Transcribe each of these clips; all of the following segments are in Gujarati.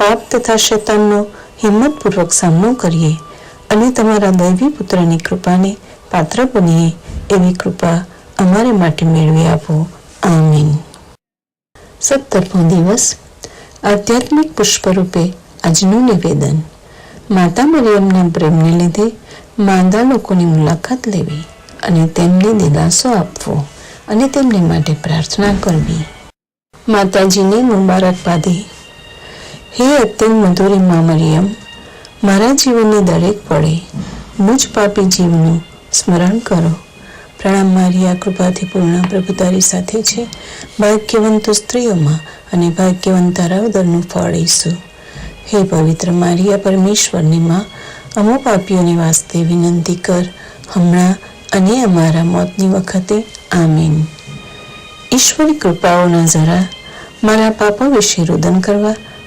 પાપ તથા શૈતાનનો હિંમતપૂર્વક સામનો કરીએ અને તમારા દૈવી પુત્રની કૃપાને પાત્ર બનીએ એવી કૃપા અમારે માટે મેળવી આપો. આમીન. સત્તરમો દિવસ. આધ્યાત્મિક પુષ્પરૂપે આજનું નિવેદન. માતા મરિયમના પ્રેમને લીધે માંદા લોકોની મુલાકાત લેવી અને તેમને દિલાસો આપવો અને તેમને માટે પ્રાર્થના કરવી. માતાજીને મુબારકબાદી. હે અત્યંત મધુરી મા મરિયમ મારા જીવનની દરેક પળે મુજ પાપી જીવનું સ્મરણ કરો. પ્રણામ મારી આ કૃપાથી પૂર્ણ પ્રભુ તારી સાથે છે. ભાગ્યવંત સ્ત્રીઓમાં અને ભાગ્યવંત તારાવદરનું ફળ ઈસુ. હે પવિત્ર મારિયા પરમેશ્વરની માં, અમો પાપીઓની વાસ્તે વિનંતી કર, હમણાં અને અમારા મોતની વખતે, આમીન. ઈશ્વરી કૃપાઓના જરા મારા પાપો વિશે રુદન કરવા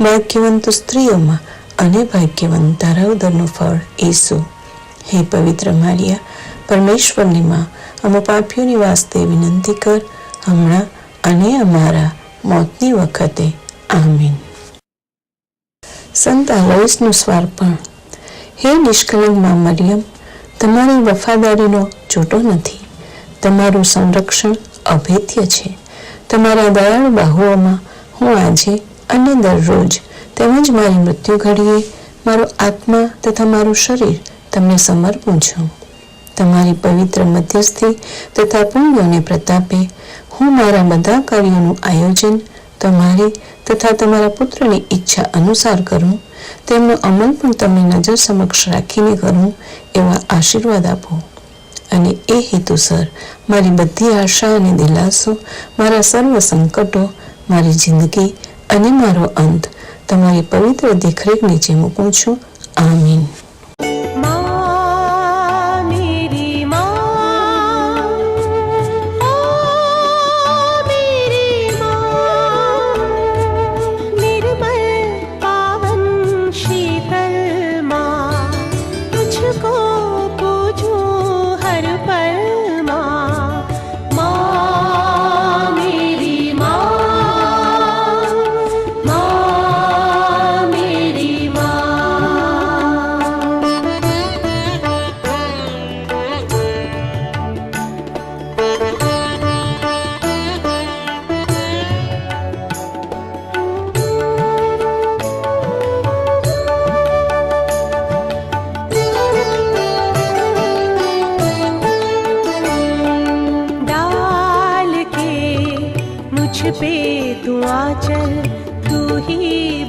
ભાગ્યવંત સ્ત્રીઓમાં અને ભાગ્યવંત તારાવદરનું ફળ ઈસુ. હે પવિત્ર મારિયા, પરમેશ્વરની માં, અમો પાપીઓની વાસ્તે વિનંતી કર, હમણાં અને અમારા મોતની વખતે. આમીન. સંત આલોઈસનું સ્વાર્પણ. હે નિષ્કલંકમાં મરિયમ, તમારી વફાદારીનો છૂટો નથી. તમારું સંરક્ષણ અભેદ્ય છે. તમારા દયાળુ બાહુઓમાં હું આજે અને દરરોજ તેમજ મારી મૃત્યુ ઘડીએ મારો આત્મા તથા મારું શરીર તમને સમર્પું છું. તમારી પવિત્ર મધ્યસ્થી તથા પુણ્યોને પ્રતાપે હું મારા બધા કાર્યોનું આયોજન, તમારી તથા તમારા પુત્રની ઈચ્છા અનુસાર કરું, તેમનો અમલ પણ તમે નજર સમક્ષ રાખીને કરું એવા આશીર્વાદ આપો. અને એ હેતુસર મારી બધી આશા અને દિલાસો, મારા સર્વ સંકટો, મારી જિંદગી અને મારો અંત તમારી પવિત્ર દેખરેખ નીચે મૂકું છું. આમીન.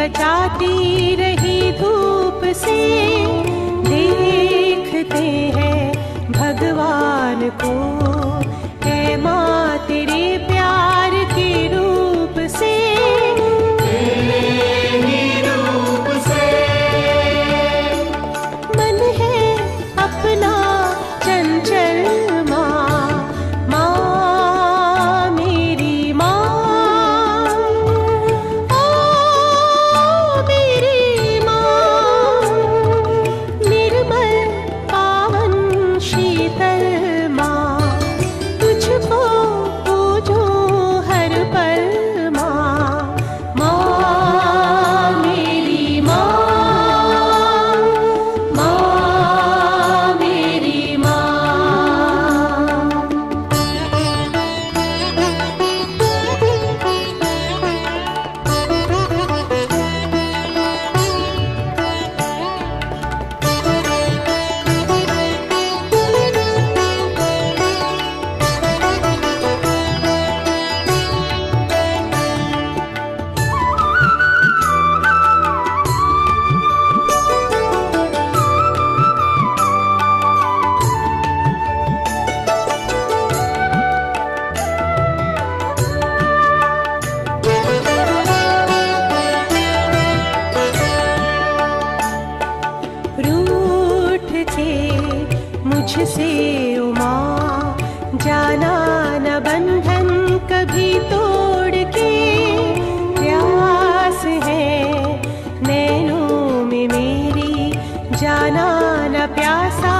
बचाती रही धूप से देखते हैं भगवान को जाना न प्यासा